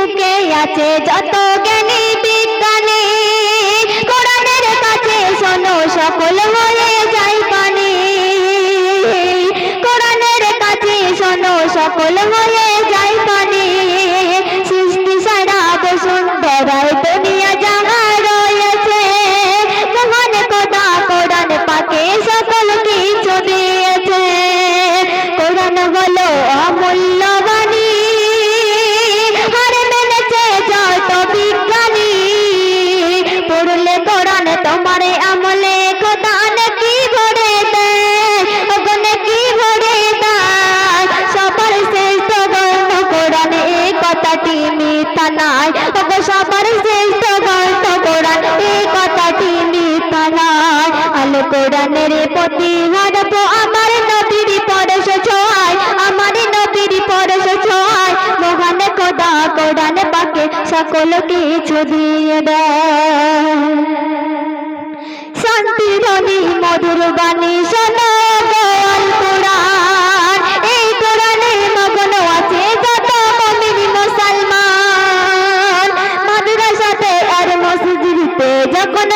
পৃথিবীর বুকে আছে যত জ্ঞানী বিজ্ঞানী তোমার আমলে খোদা নাকি ভরে দেয়? ওখানে কি ভরে দেয়? সবার শ্রেষ্ঠ গ্রন্থ কোরআন, এই কথাটি মিথ্যা নয় ওগো সবার শ্রেষ্ঠ গ্রন্থ কোরআন, এই কথাটি মিথ্যা নয় আলো কোরআনের প্রতি হরপ আমার নবীর পরশ ছোঁয়ায়, আমার নবীর পরশ ছোঁয়ায়, মহান খোদা কোরআন পাকে সকল কিছু দিয়ে দেয়। শান্তি ধ্বনি মধুর বাণী শোনো কোরআন। এই কোরআনে মগ্ন আছে যত মমিন মুসলমান। মাদ্রাসাতে আর মসজিদে যখন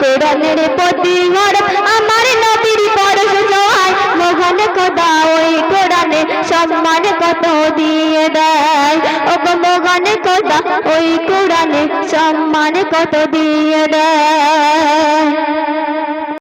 কোরআনের প্রতি হরফ আমার নবীর পরশ জয়। মহান খোদা ওই কোরআনে সম্মান কত দিয়ে দেয়। ও মোহন খোদা ওই কোরআনে সম্মান কত দিয়ে দেয়।